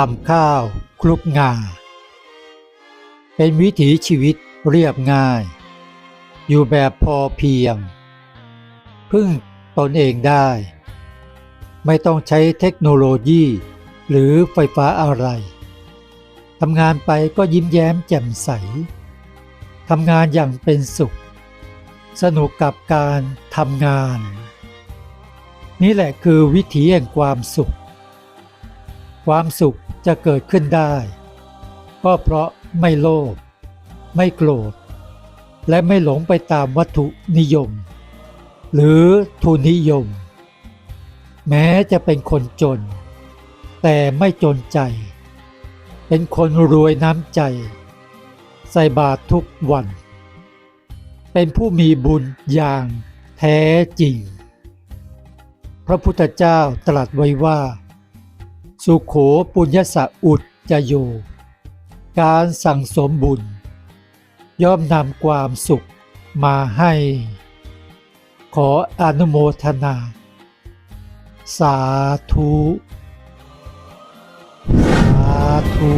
ตำข้าวคลุกงา เป็นวิถีชีวิตเรียบง่าย อยู่แบบพอเพียง พึ่งตนเองได้ ไม่ต้องใช้เทคโนโลยี หรือไฟฟ้าอะไรทำงานไปก็ยิ้มแย้มแจ่มใสทำงานอย่างเป็นสุข สนุกกับการทำงาน นี่แหละคือวิถีแห่งความสุข ความสุข จะเกิดขึ้นได้ ก็เพราะไม่โลภไม่โกรธ และไม่หลงไปตามวัตถุนิยม หรือทุนนิยม แม้จะเป็นคนจน แต่ไม่จนใจ เป็นคนรวยน้ำใจ ใส่บาตรทุกวัน เป็นผู้มีบุญอย่างแท้จริง พระพุทธเจ้าตรัสไว้ว่า สุขโขปุญญสะอุดจะโย การสั่งสมบุญ ย่อมนำความสุขมาให้ ขออนุโมทนา สาธุ สาธุ